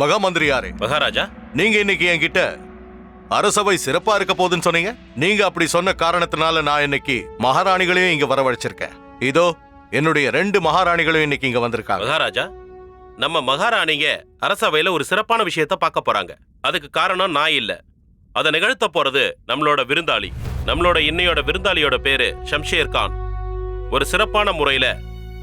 மகா மந்திரியாரே மகாராஜா? நீங்க இன்னைக்கு என்கிட்ட அரசவை சிறப்பா இருக்க போகுதுன்னு சொன்னீங்க? நீங்க அப்படி சொன்ன காரணத்தினால நான் இன்னைக்கு மகாராணிகளையும் இங்க வரவழைச்சிருக்கேன். இதோ என்னுடைய ரெண்டு மகாராணிகளும் இன்னைக்கு இங்க வந்திருக்காங்க. மகாராஜா நம்ம மகாராணிங்க அரசவையில ஒரு சிறப்பான விஷயத்த பார்க்க போறாங்க. அதுக்கு காரணம் நான் இல்ல. அதை நிகழ்த்த போறது நம்மளோட விருந்தாளி. நம்மளோட இன்னையோட விருந்தாளியோட பேரு ஷம்ஷேர் கான். ஒரு சிறப்பான முறையில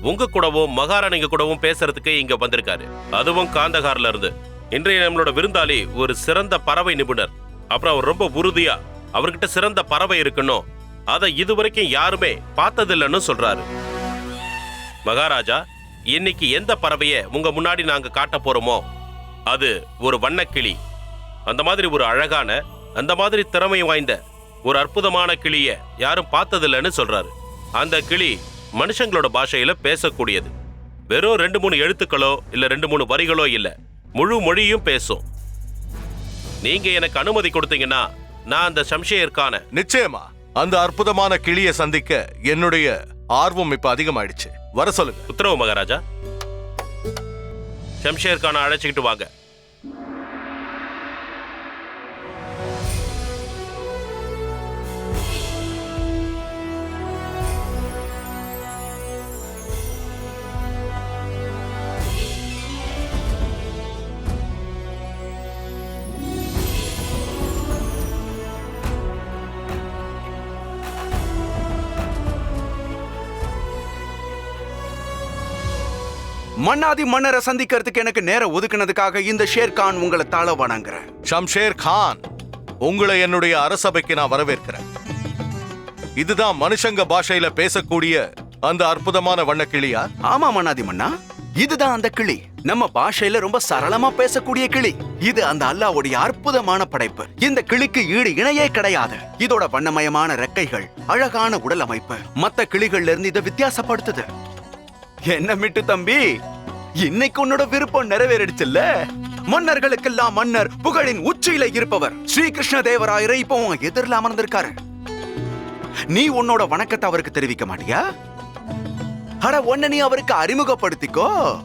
உங்க கூடவும் மகாராணிங்க கூடவும் பேசுறதுக்கு இங்க வந்திருக்காரு. அதுவும் காந்தகார்ல இருந்து. இன்றைய நம்மளோட விருந்தாளி ஒரு சிறந்த பறவை நிபுணர். அப்புறம் அவர் ரொம்ப உறுதியா அவர்கிட்ட சிறந்த பறவை இருக்கணும் அதை இதுவரைக்கும் யாருமே பார்த்ததில்லைன்னு சொல்றாரு. மகாராஜா இன்னைக்கு எந்த பறவையை உங்க முன்னாடி நாங்க காட்ட போறோமோ அது ஒரு வண்ணக்கிளி. அந்த மாதிரி ஒரு அழகான அந்த மாதிரி திறமை வாய்ந்த ஒரு அற்புதமான கிளிய யாரும் பார்த்ததில்லைன்னு சொல்றாரு. அந்த கிளி மனுஷங்களோட பாஷையில பேசக்கூடியது. வெறும் ரெண்டு மூணு எழுத்துக்களோ இல்ல ரெண்டு மூணு வரிகளோ இல்ல. முழு மொழியும் பேசும். நீங்க எனக்கு அனுமதி கொடுத்தீங்கன்னா நான் அந்த ஷம்ஷேர்கான நிச்சயமா. அந்த அற்புதமான கிளியை சந்திக்க என்னுடைய ஆர்வம் இப்ப அதிகமாயிடுச்சு. வர சொல்லுங்க. உத்தரவு மகாராஜா. ஷம்ஷேர் கானை அழைச்சிக்கிட்டு வாங்க. மன்னாதி மன்னரை சந்திக்கிறதுக்கு எனக்கு நேரம் ஒதுக்குனதுக்காக இந்த ஷேர்கான் உங்களை தாழ வணங்குறேன். ஷம்ஷேர் கான் உங்களை என்னுடைய அரசபைக்கு நான் வரவேற்கிறேன். இதுதான் மனுஷங்க பாஷையில பேசக்கூடிய அந்த அற்புதமான வண்ணக்கிளியா ஆமா மன்னாதி மன்னா இதுதான் அந்த கிளி. நம்ம பாஷையில ரொம்ப சரளமா பேசக்கூடிய கிளி. இது அந்த அல்லாவுடைய அற்புதமான படைப்பு. இந்த கிளிக்கு ஈடு இணையே கிடையாது. இதோட வண்ணமயமான ரெக்கைகள் அழகான உடல் அமைப்பு மத்த கிளிகள்ல இருந்து இதை வித்தியாசப்படுத்துது. என்ன மிட்டு தம்பி? இன்னைக்கு உன்னோட விருப்பம் நிறைவேறிடுச்சுல்ல? மன்னர்களுக்கெல்லாம் மன்னர் புகழின் உச்சியில இருப்பவர். ஸ்ரீகிருஷ்ண தேவராயரை இப்போ உன் எதிரில் அமர்ந்திருக்காரு. நீ உன்னோட வணக்கத்தை அவருக்கு தெரிவிக்க மாட்டியா? அட உன்ன நீ அவருக்கு அறிமுகப்படுத்திக்கோ.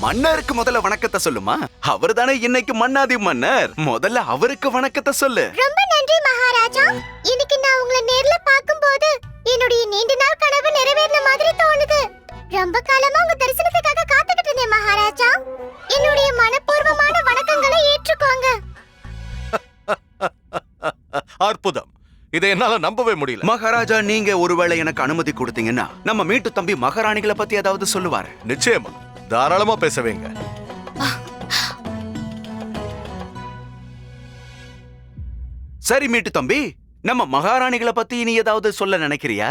மன்னருக்கு முதல்ல வணக்கத்தை சொல்லுமா? அவர் தானே இன்னைக்கு மன்னாதி மன்னர். முதல்ல அவருக்கு வணக்கத்தை சொல்லு. ரொம்ப நன்றி மகாராஜா. இன்னைக்கு நான் உங்களை நேர்ல பார்க்கும்போது என்னுடைய நீண்ட நாள் கனவு நிறைவேறின மாதிரி தோணுது. ரொம்ப காலமா உங்க தரிசனத்துக்காக காத்துக்கிட்டு இருந்தேன் மகாராஜா. என்னுடைய மனப்பூர்வமான வணக்கங்களை ஏற்றுக்கோங்க. அற்புதம். இதை என்னால நம்பவே முடியல. மகாராஜா நீங்க ஒருவேளை எனக்கு அனுமதி கொடுத்தீங்கன்னா நம்ம மீட்டு தம்பி மகாராணிகளை பத்தி ஏதாவது சொல்லுவாரு. நிச்சயமா. தாராளமா பேசவேங்க. சரி மீட்டு தம்பி நம்ம மகாராணிகளை பத்தி நீ ஏதாவது சொல்ல நினைக்கிறியா?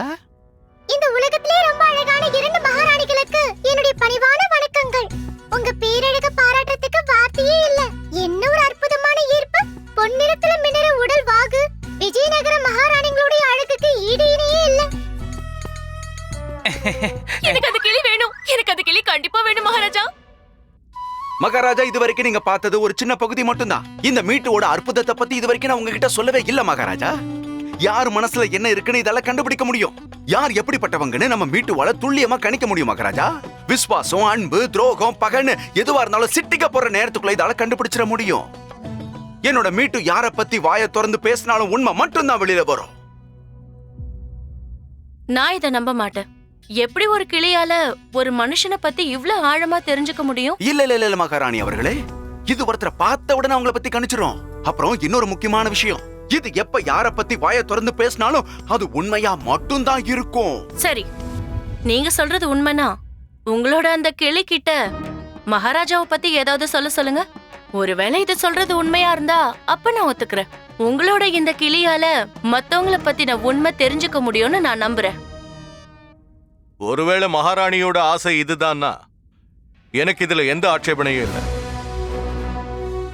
இந்த உலகத்திலே ரொம்ப அழகான இரண்டு மகாராணிகளுக்கு என்னுடைய பணிவான வணக்கங்கள். உங்க பேரழக பாராட்டுறதுக்கு வார்த்தையே இல்ல. என்ன ஒரு அற்புதமான ஈர்ப்பு. பொன்னிறத்துல மின்னற உடல் வாகு. விஜயநகர மகாராணிகளுடைய அழகுக்கு ஈடு இணையே இல்ல. எனக்கு அந்த கிளி வேணும். எனக்கு அந்த கிளி கண்டிப்பா வேணும் மகாராஜா. மகாராஜா இது வரைக்கும் நீங்க பார்த்தது ஒரு சின்ன பகுதி மட்டும்தான். இந்த மீட்டோட அற்புதத்தை பத்தி இது வரைக்கும் நான் உங்ககிட்ட சொல்லவே இல்ல மகாராஜா. யார் மனசுல என்ன இருக்குன்னு இதெல்லாம் கண்டுபிடிக்க முடியும். யார் எப்படிப்பட்டவங்கன்னு நம்ம மீட்டுவால துல்லியமா கணிக்க முடியும் மகாராஜா. விஸ்வாசம் அன்பு துரோகம் பகன்னு எதுவா இருந்தாலும் சிட்டிக்க போற நேரத்துக்குள்ள இதால கண்டுபிடிச்சிட முடியும். என்னோட மீட்டு யார பத்தி வாயை திறந்து பேசினாலும் உண்மை மட்டும்தான் வெளியில வரும். நான் இத நம்ப மாட்டேன். எப்படி ஒரு கிளியால ஒரு மனுஷனை பத்தி இவ்ளோ ஆழமா தெரிஞ்சுக்க முடியும்? இல்ல இல்ல இல்ல மகாராணி அவர்களே. இது ஒருத்தரை பார்த்த உடனே அவங்கள பத்தி கணிச்சிரும். அப்புறம் இன்னொரு முக்கியமான விஷயம். இது எப்ப யார பத்தி வாயை திறந்து பேசினாலும் அது உண்மையா மட்டும்தான் இருக்கும். சரி. நீங்க சொல்றது உண்மைனா உங்களோட அந்த கிளி கிட்ட மகாராஜாவை பத்தி ஏதாவது சொல்ல சொல்லுங்க. ஒருவேளை இது சொல்றது உண்மையா இருந்தா அப்ப நான் ஒத்துக்கிறேன். உங்களோட இந்த கிளியால மத்தவங்கள பத்தின உண்மை தெரிஞ்சுக்க முடியும்னு நான் நம்புறேன். ஒருவேளை மகாராணியோட ஆசை இதுதான்னா எனக்கு இதுல எந்த ஆட்சேபனையும் இல்லை.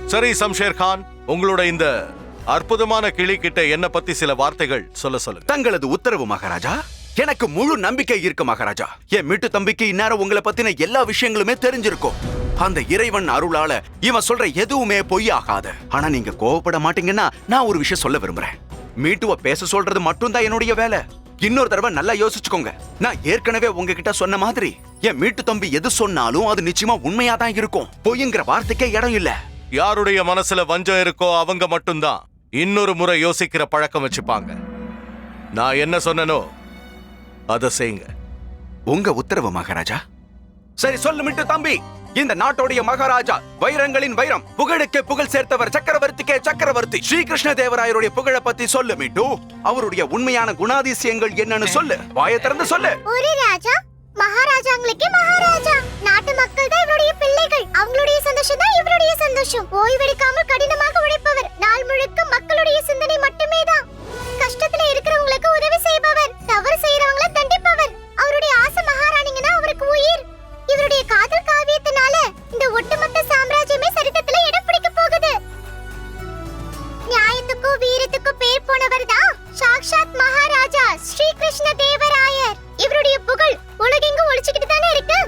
சரி சம்ஷேர் கான் உங்களோட இந்த அற்புதமான கிளி கிட்ட என்ன பத்தி சில வார்த்தைகள் சொல்ல சொல்லுங்க. தங்களது உத்தரவு மகாராஜா. எனக்கு முழு நம்பிக்கை இருக்கு மகாராஜா. என் மீட்டு தம்பிக்கு இந்நேரம் உங்களை பத்தின எல்லா விஷயங்களுமே தெரிஞ்சிருக்கும். அந்த இறைவன் அருளால இவன் சொல்ற எதுவுமே பொய்யாகாது. ஆனா நீங்க கோவப்பட மாட்டீங்கன்னா நான் ஒரு விஷயம் சொல்ல விரும்புறேன். மீட்டுவ பேச சொல்றது மட்டும்தான் என்னுடைய வேலை. இன்னொரு தடவை நல்லா யோசிச்சுக்கோங்க. நான் ஏற்கனவே உங்ககிட்ட சொன்ன மாதிரி என் மீட்டு தம்பி எது சொன்னாலும் அது நிச்சயமா உண்மையா தான் இருக்கும். பொய்ங்கிற வார்த்தைக்கே இடம் இல்ல. யாருடைய மனசுல வஞ்சம் இருக்கோ அவங்க மட்டும்தான். இன்னொரு முறை யோசிக்கிற பழக்கம் வச்சுப்பாங்க. நான் என்ன சொன்னனோ அதை செய்யுங்க. உங்க உத்தரவு மகாராஜா. சரி சொல்லு மிட்டு தம்பி. இந்த நாட்டுடைய மகாராஜா வைரங்களின் வைரம் புகழுக்கு புகழ் சேர்த்தவர் சக்கரவர்த்திக்கே சக்கரவர்த்தி. ஸ்ரீகிருஷ்ண தேவராயருடைய புகழ பத்தி சொல்லு மிட்டு. அவருடைய உண்மையான குணாதிசயங்கள் என்னன்னு சொல்லு. வாயை திறந்து சொல்லு. ஒரு ராஜா மகாராஜாங்களுக்கே மகாராஜா. நாட்டு மக்கள் தான் இவருடைய பிள்ளைகள். அவங்களுடைய சந்தோஷம் தான் இவருடைய சந்தோஷம். ஓய்வெடுக்காமல் கடினமாக உழைப்பவர். நாள் முழுக்க மக்களுடைய சிந்தனை மட்டுமே தான். கஷ்டத்துல இருக்கிறவங்களுக்கு உதவி செய்பவர். தவறு செய்யறவங்கள தண்டிப்பவர். அவருடைய ஆசை மகாராணிங்கன்னா அவருக்கு உயிர். இவருடைய காதல் காவியத்தினால இந்த ஒட்டுமொத்த சாம்ராஜ்யமே சரித்திரத்துல இடம் பிடிக்க போகுது. நியாயத்துக்கும் வீரத்துக்கும் பேர் போனவர் தான் சாக்ஷாத் மகாராஜா ஸ்ரீ கிருஷ்ண தேவராயர். இவருடைய புகழ் உலகெங்கும் ஒழிச்சுக்கிட்டு தானே இருக்கு?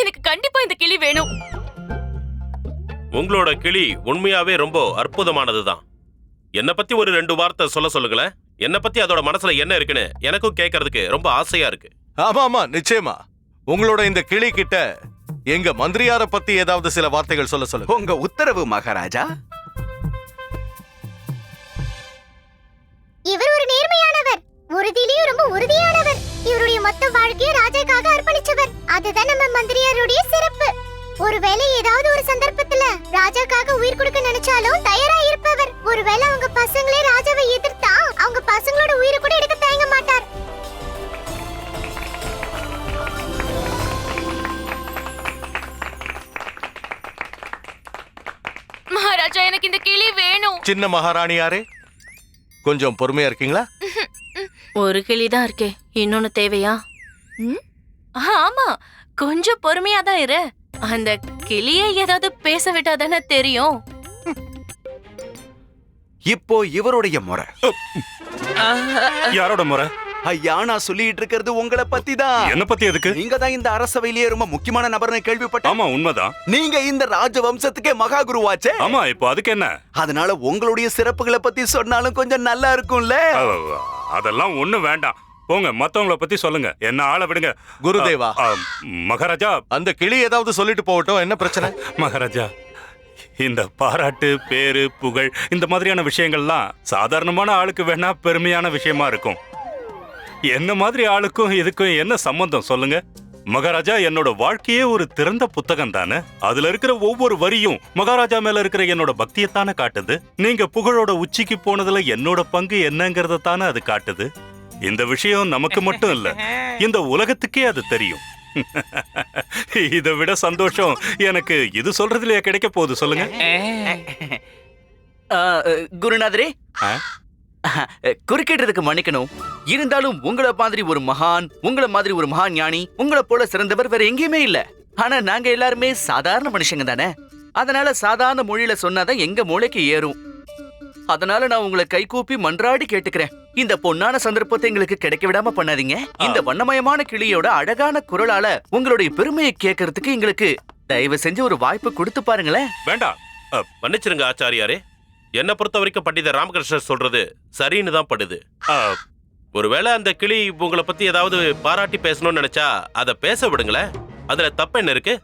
எனக்கு கண்டிப்பா இந்த கிளி வேணும். உங்களோட கிளி உண்மையாவே ரொம்ப அற்புதமானதுதான். என்னை பத்தி ஒரு ரெண்டு வார்த்தை சொல்ல சொல்லுங்களேன். என்னை பத்தி அதோட மனசுல என்ன இருக்குன்னு எனக்கும் கேட்கறதுக்கு ரொம்ப ஆசையா இருக்கு. ஆமா ஆமா நிச்சயமா. உங்களோட இந்த கிளி கிட்ட எங்க மந்திரியார பத்தி ஏதாவது சில வார்த்தைகள் சொல்ல சொல்லுங்க. உங்க உத்தரவு மகாராஜா. இவர் ஒரு நேர்மையானவர். உறுதியிலையும் ரொம்ப உறுதியானவர். இவருடைய மொத்த வாழ்க்கையை அதுதான் நம்ம மந்திரியாருடைய சிறப்பு. ஒருவேளை ஏதாவது ஒரு சந்தர்ப்பத்துல ராஜாக்காக உயிர் கொடுக்க நினைச்சாலும் தயாரா இருப்பவர் ஒருவேளை அவங்க பசங்களே ராஜாவை எதிர்த்தா அவங்க பசங்களோட உயிரை கூட எடுக்க தயங்க மாட்டார். மகாராஜா எனக்கு இந்த கிளி வேணும். சின்ன மகாராணியாரே கொஞ்சம் பொறுமையா இருக்கீங்களா? ஒரு கிளி தான் இருக்கே. இன்னொன்னு தேவையா? ம்? ஆமா. கொஞ்சம் பொறுமையா தான் இரு. அந்த கிளியை ஏதாவது பேச விட்டா தானே தெரியும். இப்போ இவருடைய முறை. யாரோட முறை? ஐயா நான் சொல்லிட்டு இருக்கிறது உங்களை பத்தி தான். என்ன பத்தி எதுக்கு? நீங்க தான் இந்த அரசவையிலேயே ரொம்ப முக்கியமான நபர்னு கேள்விப்பட்டேன். ஆமா உண்மைதான். நீங்க இந்த ராஜவம்சத்துக்கே மகா குருவாச்சே ஆமா இப்போ அதுக்கு என்ன? அதனால உங்களுடைய சிறப்புகளை பத்தி சொன்னாலும் கொஞ்சம் நல்லா இருக்கும்ல. அதெல்லாம் ஒண்ணு வேண்டாம். போங்க மத்தவங்கள பத்தி சொல்லுங்க. என்ன ஆள விடுங்க. குருதேவா. அ, மகாராஜா. அந்த கிளி ஏதாவது சொல்லிட்டு போகட்டும் என்ன பிரச்சனை? மகாராஜா இந்த பாராட்டு பேரு புகழ் இந்த மாதிரியான விஷயங்கள்லாம் சாதாரணமான ஆளுக்கு வேணா பெருமையான விஷயமா இருக்கும். என்ன மாதிரி ஆளுக்கும் இதுக்கும் என்ன சம்பந்தம் சொல்லுங்க. மகாராஜா என்னோட வாழ்க்கையே ஒரு திறந்த புத்தகம் தானே? அதுல இருக்கிற ஒவ்வொரு வரியும் மகாராஜா மேல இருக்கிற என்னோட பக்தியத்தானே காட்டுது? நீங்க புகழோட உச்சிக்கு போனதுல என்னோட பங்கு என்னங்கறத தானே அது காட்டுது? இந்த விஷயம் நமக்கு மட்டும் இல்ல இந்த உலகத்துக்கே அது தெரியும். இதை விட சந்தோஷம் எனக்கு இது சொல்றதுலயே கிடைக்க போகுது சொல்லுங்க. குருநாதரே? குறுக்கிடுறதுக்கு மன்னிக்கணும். இருந்தாலும் உங்களை மாதிரி ஒரு மகான் உங்களை மாதிரி ஒரு மகான் ஞானி உங்களை போல சிறந்தவர் வேற எங்கேயுமே இல்ல. ஆனா நாங்க எல்லாருமே சாதாரண மனுஷங்க தானே. அதனால சாதாரண மொழியில சொன்னாதான் எங்க மூளைக்கு ஏறும். அதனால நான் உங்களை கைகூப்பி மன்றாடி கேட்டுக்கிறேன். இந்த பொன்னான சந்தர்ப்பத்தை எங்களுக்கு கிடைக்க விடாம பண்ணாதீங்க. இந்த வண்ணமயமான கிளியோட அழகான குரலால உங்களுடைய பெருமையை கேட்கறதுக்கு எங்களுக்கு தயவு செஞ்சு ஒரு வாய்ப்பு கொடுத்து பாருங்களேன். வேண்டாம். மன்னிச்சிருங்க ஆச்சாரியாரே. என்னை பொறுத்த வரைக்கும் பண்டிதர் ராமகிருஷ்ணர் சொல்றது சரின்னு தான் படுது. ஆ, ஒருவேளை அந்த கிளி உங்களை பத்தி ஏதாவது பாராட்டி பேசணும்னு நினைச்சா அதை பேச விடுங்களேன். அதுல தப்பு என்ன இருக்கு?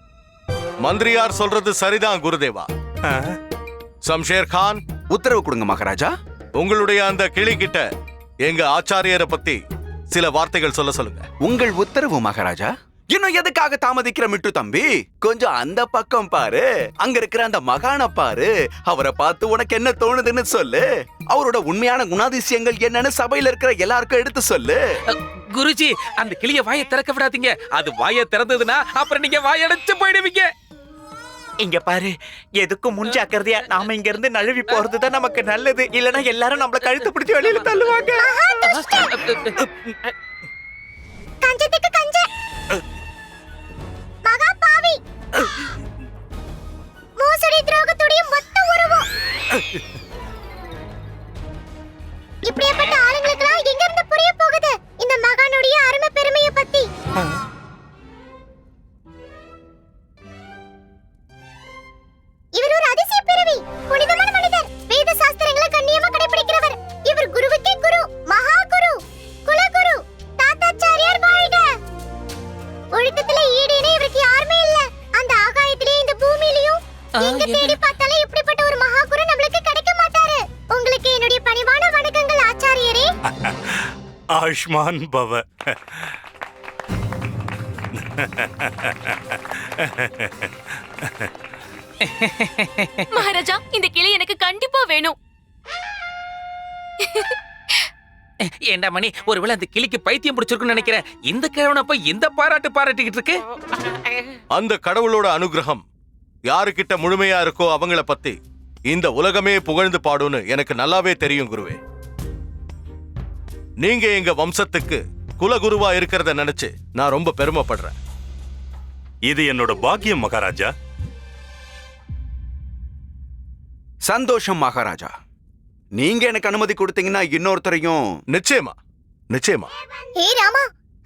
மந்திரியார் சொல்றது சரிதான் குருதேவா. ஆ, சம்ஷேர் கான் உத்தரவு கொடுங்க மகாராஜா. உங்களுடைய அந்த கிளி கிட்ட எங்க ஆச்சாரியரை பத்தி சில வார்த்தைகள் சொல்ல சொல்லுங்க. உங்கள் உத்தரவு மகாராஜா. இன்னும் எதுக்காக தாமதிக்கிற மிட்டு தம்பி? கொஞ்சம் அந்த பக்கம் பாரு. அங்க இருக்கிற அந்த மகான பாரு. அவரை பார்த்து உனக்கு என்ன தோணுதுன்னு சொல்லு. அவரோட உண்மையான குணாதிசயங்கள் என்னன்னு சபையில இருக்கிற எல்லாருக்கும் எடுத்து சொல்லு. குருஜி அந்த கிளிய வாயை திறக்க விடாதீங்க. அது வாயை திறந்ததுன்னா அப்புறம் நீங்க வாயடைச்சு போயிடுவீங்க. இங்க பாரு எதுக்கும் முன் ஜாக்கிரதையா நாம இங்க இருந்து நழுவி போறதுதான் நமக்கு நல்லது. இல்லனா எல்லாரும் நம்மள கழுத்து பிடிச்சு வெளியில தள்ளுவாங்க. ஆயுஷ்மான் பவ. மகாராஜா இந்த கிளி எனக்கு கண்டிப்பா வேணும். ஏண்டா மணி ஒருவேளை அந்த கிளிக்கு பைத்தியம் பிடிச்சிருக்குன்னு நினைக்கிறேன். இந்த கிழவன போய் இந்த பாராட்டு பாராட்டிக்கிட்டு இருக்கு? அந்த கடவுளோட அனுகிரகம் யாருக்கிட்ட முழுமையா இருக்கோ அவங்கள பத்தி இந்த உலகமே புகழ்ந்து பாடும்னு எனக்கு நல்லாவே தெரியும் குருவே. நீங்க எங்க வம்சத்துக்கு குலகுருவா இருக்கிறத நினைச்சு நான் ரொம்ப பெருமைப்படுறேன். இது என்னோட பாக்கியம் மகாராஜா. சந்தோஷம் மகாராஜா. நீங்க எனக்கு அனுமதி கொடுத்தீங்கன்னா இன்னொருத்தரையும் நிச்சயமா நிச்சயமா. ஏ ராமா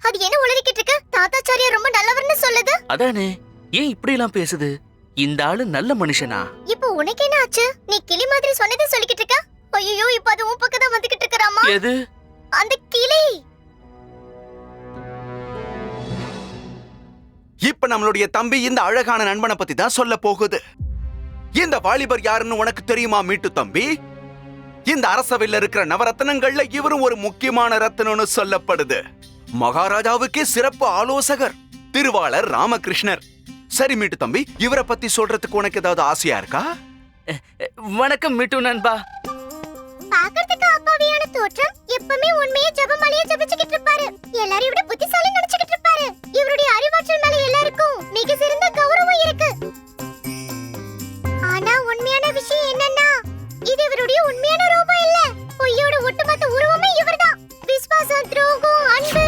அது என்ன உளறிக்கிட்டு இருக்கு? தாத்தாச்சாரியார் ரொம்ப நல்லவர்னு சொல்லுது. அதானே ஏன் இப்படி எல்லாம் பேசுது? இந்த ஆளு நல்ல மனுஷனா? இப்போ உனக்கு என்ன ஆச்சு? நீ கிளி மாதிரி சொன்னதை சொல்லிக்கிட்டு இருக்க? ஐயோ இப்ப அது உன் பக்கம் தான் வந்துகிட்டு இருக்கறாமா எது? அந்த கிளி. இப்ப நம்மளுடைய தம்பி இந்த அழகான நண்பனை பத்தி தான் சொல்ல போகுது. இந்த வாலிபர் யாருன்னு உனக்கு தெரியுமா மீட்டு தம்பி? இந்த அரசவையில் இருக்கிற நவரத்னங்கள்ல இவரும் ஒரு முக்கியமான ரத்னம்னு சொல்லப்படுது. மகாராஜாவுக்கே சிறப்பு ஆலோசகர் திருவாளர் ராமகிருஷ்ணர். சரி மீட்டு தம்பி இவரை பத்தி சொல்றதுக்கு உனக்கு ஏதாவது ஆசையா இருக்கா? வணக்கம் மிட்டு நண்பா. பாக்கிறதுக்கு அப்பாவியான தோற்றம் எப்பவுமே உண்மையை ஜபமாலையா ஜபிச்சுக்கிட்டு இருப்பாரு. எல்லாரையும் விட புத்திசாலி நினைச்சுக்கிட்டு இருப்பாரு. இவருடைய அறிவாற்றல் மேல எல்லாருக்கும் மிக சிறந்த கௌரவம் இருக்கு. ஆனா உண்மையான விஷயம் என்னன்னா இது இவருடைய உண்மையான ரூபம் இல்ல. பொய்யோட ஒட்டுமொத்த உருவமே இவர்தான். விஸ்வாசம் துரோகம் அன்பு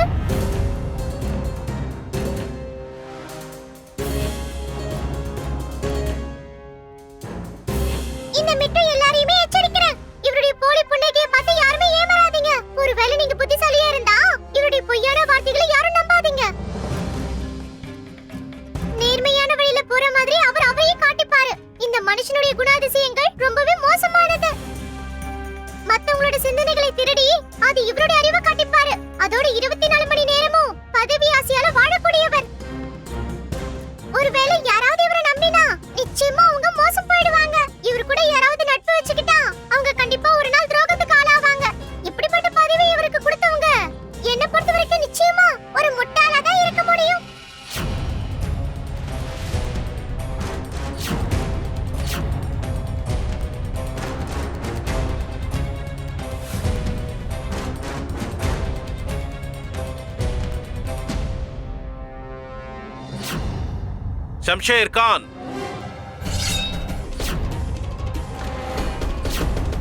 ஷம்ஷேர் கான்.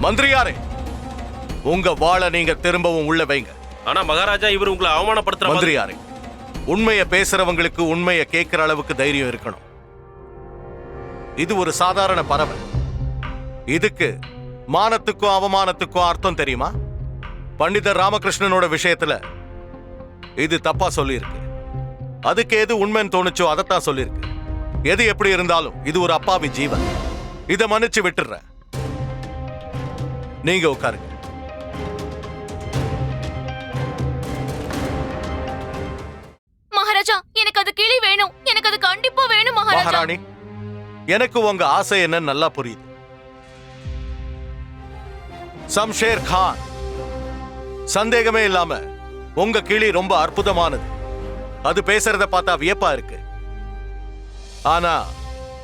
மந்திரியாரே உங்க வாளை நீங்க திரும்பவும் உள்ள வைங்க. ஆனா மகாராஜா இவர் உங்களை அவமானப்படுத்துற மந்திரியாரே உண்மையை பேசுறவங்களுக்கு உண்மையை கேட்கிற அளவுக்கு தைரியம் இருக்கணும். இது ஒரு சாதாரண பறவை. இதுக்கு மானத்துக்கும் அவமானத்துக்கும் அர்த்தம் தெரியுமா? பண்டிதர் ராமகிருஷ்ணனோட விஷயத்துல இது தப்பா சொல்லியிருக்கு. அதுக்கு எது உண்மைன்னு தோணுச்சோ அதைத்தான் சொல்லியிருக்கு. எது எப்படி இருந்தாலும் இது ஒரு அப்பாவி ஜீவன். இதை மன்னிச்சு விட்டுடுறேன். நீங்க உட்காருங்க. மகாராஜா எனக்கு அது கிளி வேணும். எனக்கு அது கண்டிப்பா வேணும் மகாராஜா. மகாராணி எனக்கு உங்க ஆசை என்னன்னு நல்லா புரியுது. சம்ஷேர் கான். சந்தேகமே இல்லாம உங்க கிளி ரொம்ப அற்புதமானது. அது பேசுறத பார்த்தா வியப்பா இருக்கு. ஆனா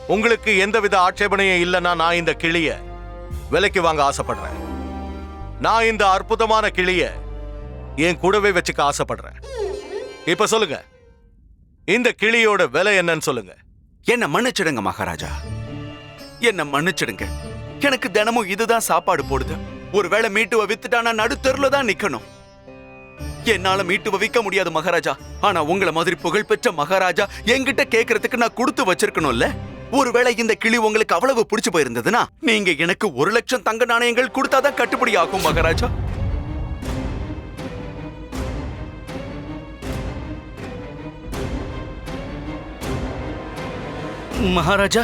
உங்களுக்கு எந்தவித ஆட்சேபனையும் இல்லைன்னா நான் இந்த கிளிய விலைக்கு வாங்க ஆசைப்படுறேன். நான் இந்த அற்புதமான கிளிய என் கூடவே வச்சுக்க ஆசைப்படுறேன். இப்ப சொல்லுங்க இந்த கிளியோட விலை என்னன்னு சொல்லுங்க. என்ன மன்னிச்சிடுங்க மகாராஜா. என்ன மன்னிச்சிடுங்க. எனக்கு தினமும் இதுதான் சாப்பாடு போடுது. ஒருவேளை மீட்டுவ வித்துட்டானா நடுத்தருல தான் நிக்கணும். என்னால மீட்டுவ விற்க முடியாது மகாராஜா. ஆனா உங்கள மாதிரி புகழ்பெற்ற மகாராஜா என்கிட்ட கேக்குறதுக்கு நான் கொடுத்து வச்சிருக்கணும்ல? ஒருவேளை இந்த கிளி உங்களுக்கு அவ்வளவு பிடிச்சு போயிருந்ததுன்னா நீங்க எனக்கு ஒரு லட்சம் தங்க நாணயங்கள் கொடுத்தாதான் கட்டுப்படி ஆகும் மகாராஜா. மகாராஜா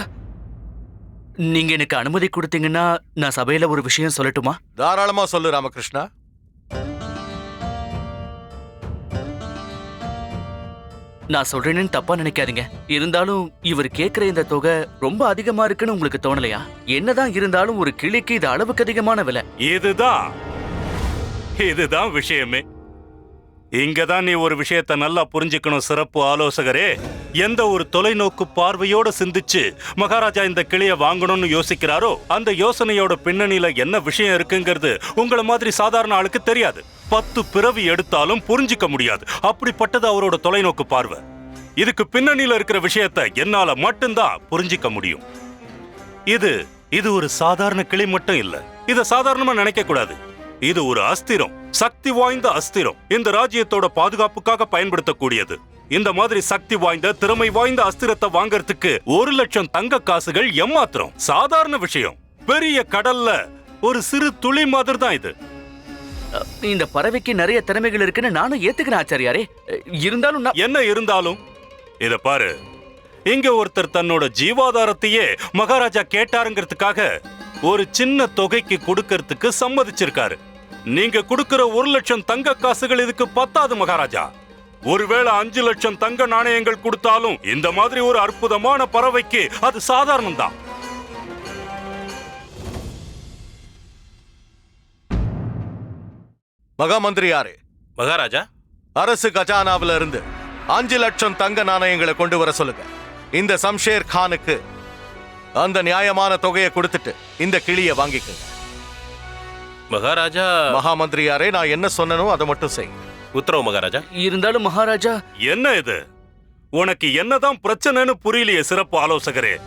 நீங்க எனக்கு அனுமதி கொடுத்தீங்கன்னா நான் சபையில ஒரு விஷயம் சொல்லட்டுமா? தாராளமா சொல்லு ராமகிருஷ்ணா. நான் சொல்றேன்னு தப்பா நினைக்காதீங்க. இருந்தாலும் இவர் கேக்குற இந்த தொகை ரொம்ப அதிகமா இருக்குன்னு உங்களுக்கு தோணலையா? என்னதான் இருந்தாலும் ஒரு கிளிக்கு இது அளவுக்கு அதிகமான விலை. இதுதான். இதுதான் விஷயமே. இங்கதான் நீ ஒரு விஷயத்தை நல்லா புரிஞ்சுக்கணும் சிறப்பு ஆலோசகரே. எந்த ஒரு தொலைநோக்கு பார்வையோட சிந்திச்சு மகாராஜா இந்த கிளியை வாங்கணும்னு யோசிக்கிறாரோ அந்த யோசனையோட பின்னணியில என்ன விஷயம் இருக்குங்கிறது உங்களை மாதிரி சாதாரண ஆளுக்கு தெரியாது. பத்து பிறவி எடுத்தாலும் புரிஞ்சிக்க முடியாது. அப்படிப்பட்டது அவரோட தொலைநோக்கு பார்வை. இதுக்கு பின்னணியில இருக்கிற விஷயத்தை என்னால மட்டும்தான் புரிஞ்சிக்க முடியும். இது இது ஒரு சாதாரண கிளி மட்டும் இல்ல. இத சாதாரணமா நினைக்க கூடாது. இது ஒரு அஸ்திரம் சக்தி வாய்ந்த அஸ்திரம். இந்த ராஜ்யத்தோட பாதுகாப்புக்காக பயன்படுத்தக்கூடியது. இந்த மாதிரி சக்தி வாய்ந்த திறமை வாய்ந்த அஸ்திரத்தை வாங்கறதுக்கு ஒரு லட்சம் தங்க காசுகள் எம்மாத்திரம். சாதாரண விஷயம். பெரிய கடல்ல ஒரு சிறு துளி மாதிரி தான் இது இந்த பறவைக்கு நிறைய திறமைகள் இருக்குன்னு நானும் ஏத்துக்கிறேன் ஆச்சாரியாரே. இருந்தாலும் என்ன இருந்தாலும்? இத பாரு. இங்க ஒருத்தர் தன்னோட ஜீவாதாரத்தையே மகாராஜா கேட்டாருங்கிறதுக்காக ஒரு சின்ன தொகைக்கு கொடுக்கறதுக்கு சம்மதிச்சிருக்காரு. நீங்க கொடுக்கிற ஒரு லட்சம் தங்க காசுகள் இதுக்கு பத்தாது மகாராஜா. ஒருவேளை அஞ்சு லட்சம் தங்க நாணயங்கள் கொடுத்தாலும் இந்த மாதிரி ஒரு அற்புதமான பறவைக்கு அது சாதாரணம் தான் மகாமந்திரியாரே மகாராஜா. அரசு கஜானாவில இருந்து அஞ்சு லட்சம் தங்க நாணயங்களை கொண்டு வர சொல்லுங்க. இந்த சம்ஷேர் கானுக்கு அந்த நியாயமான தொகையை கொடுத்துட்டு இந்த கிளியை வாங்கிக்கங்க. மகாராஜா. மகாமந்திரியாரே நான் என்ன சொன்னனோ அதை மட்டும் செய். உத்தரவு மகாராஜா. இருந்தாலும் மகாராஜா. என்ன இது? உனக்கு என்னதான் பிரச்சனைன்னு புரியலையே சிறப்பு ஆலோசகரே.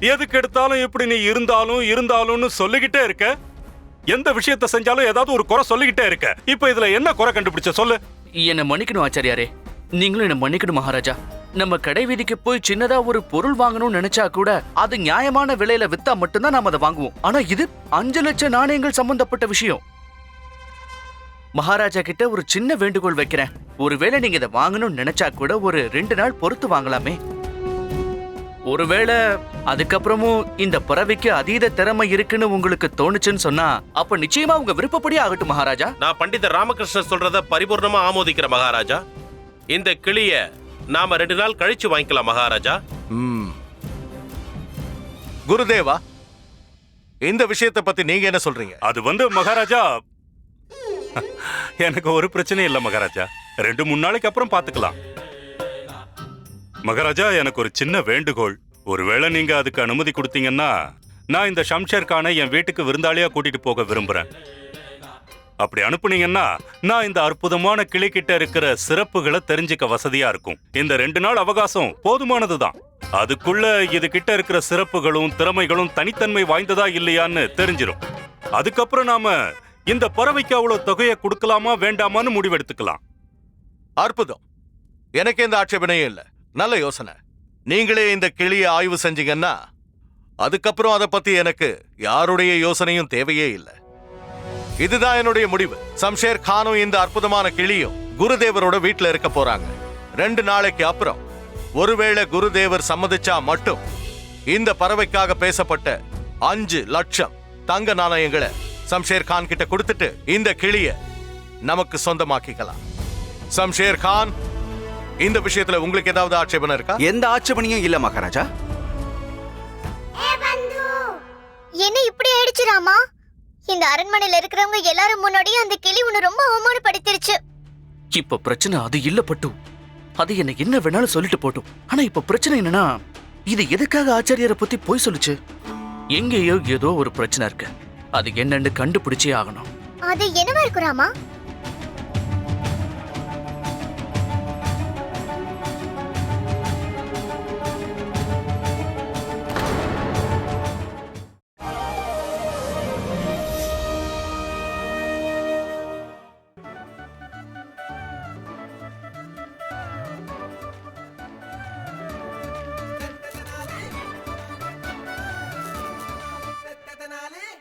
எதுக்கு எடுத்தாலும் இப்படி நீ இருந்தாலும் இருந்தாலும்னு சொல்லிக்கிட்டே இருக்க? எந்த விஷயத்தை செஞ்சாலும் ஏதாவது ஒரு குறை சொல்லிக்கிட்டே இருக்க. இப்ப இதுல என்ன குறை கண்டுபிடிச்ச? சொல்லு. என்னை மன்னிக்கணும் ஆச்சாரியாரே. நீங்களும் என்ன மன்னிக்கணும் மகாராஜா. நம்ம கடை வீதிக்கு போய் சின்னதா ஒரு பொருள் வாங்கணும்னு நினைச்சா கூட அது நியாயமான விலையில வித்தா மட்டும்தான் நாம அதை வாங்குவோம். ஆனா இது அஞ்சு லட்சம் நாணயங்கள் சம்பந்தப்பட்ட விஷயம். மகாராஜா கிட்ட ஒரு சின்ன வேண்டுகோள் வைக்கிறேன். ஒருவேளை நீங்க இதை வாங்கணும்னு நினைச்சா கூட ஒரு ரெண்டு நாள் பொறுத்து வாங்கலாமே. ஒருவேளை அதுக்கப்புறமும் இந்த பறவைக்கு அதீத திறமை இருக்குன்னு உங்களுக்கு தோணுச்சுன்னு சொன்னா அப்ப நிச்சயமா உங்க விருப்பப்படி ஆகட்டும் மகாராஜா. நான் பண்டிதர் ராமகிருஷ்ணன் சொல்றத பரிபூர்ணமா ஆமோதிக்கிற மகாராஜா. இந்த கிளிய நாம ரெண்டு நாள் கழிச்சு வாங்கிக்கலாம் மகாராஜா. ம். குருதேவா இந்த விஷயத்தை பத்தி நீங்க என்ன சொல்றீங்க? அது வந்து மகாராஜா எனக்கு ஒரு பிரச்சனையும் இல்ல மகாராஜா. ரெண்டு மூணு நாளைக்கு அப்புறம் பாத்துக்கலாம். மகாராஜா எனக்கு ஒரு சின்ன வேண்டுகோள். ஒருவேளை நீங்க அதுக்கு அனுமதி கொடுத்தீங்கன்னா நான் இந்த ஷம்ஷேர் கானை என் வீட்டுக்கு விருந்தாளியா கூட்டிட்டு போக விரும்புறேன். அப்படி அனுப்புனீங்கன்னா நான் இந்த அற்புதமான கிளிக்கிட்ட இருக்கிற சிறப்புகளை தெரிஞ்சுக்க வசதியா இருக்கும். இந்த ரெண்டு நாள் அவகாசம் போதுமானதுதான். அதுக்குள்ள இது கிட்ட இருக்கிற சிறப்புகளும் திறமைகளும் தனித்தன்மை வாய்ந்ததா இல்லையான்னு தெரிஞ்சிடும் அதுக்கப்புறம் நாம இந்த பறவைக்கு அவ்வளவு தொகையை கொடுக்கலாமா வேண்டாமான்னு முடிவெடுத்துக்கலாம். அற்புதம். எனக்கு எந்த ஆட்சேபனையும் இல்ல. நல்ல யோசனை. நீங்களே இந்த கிளியை ஆய்வு செஞ்சீங்கன்னா அதுக்கப்புறம் அதை பத்தி எனக்கு யாருடைய யோசனையும் தேவையே இல்லை. இதுதான் என்னுடைய முடிவு. சம்ஷேர் கானும் இந்த அற்புதமான கிளியும் குருதேவரோட வீட்ல இருக்க போறாங்க. ரெண்டு நாளைக்கு அப்புறம் ஒருவேளை குருதேவர் சம்மதிச்சா மட்டும் இந்த பறவைக்காக பேசப்பட்ட அஞ்சு லட்சம் தங்க நாணயங்களை சம்ஷேர் கான் கிட்ட கொடுத்துட்டு இந்த கிளிய நமக்கு சொந்தமாக்கிக்கலாம். சம்ஷேர் கான் இந்த விஷயத்துல உங்களுக்கு ஏதாவது ஆட்சேபனை இருக்கா? எந்த ஆட்சேபனையும் இல்ல மகாராஜா. என்ன இப்படி ஆயிடுச்சு ராமா? இந்த அரண்மனையில இருக்கிறவங்க எல்லாரும் முன்னாடியும் அந்த கிளி உன்னை ரொம்ப அவமானப்படுத்திருச்சு. இப்ப பிரச்சனை அது இல்ல பட்டு. அது என்ன என்ன வேணாலும் சொல்லிட்டு போட்டும். ஆனா இப்ப பிரச்சனை என்னன்னா இது எதுக்காக ஆச்சாரியரை பத்தி போய் சொல்லுச்சு? எங்கேயோ ஏதோ ஒரு பிரச்சனை இருக்கு. அது என்னன்னு கண்டுபிடிச்சே ஆகணும். அது என்னவா இருக்கும் ராமா?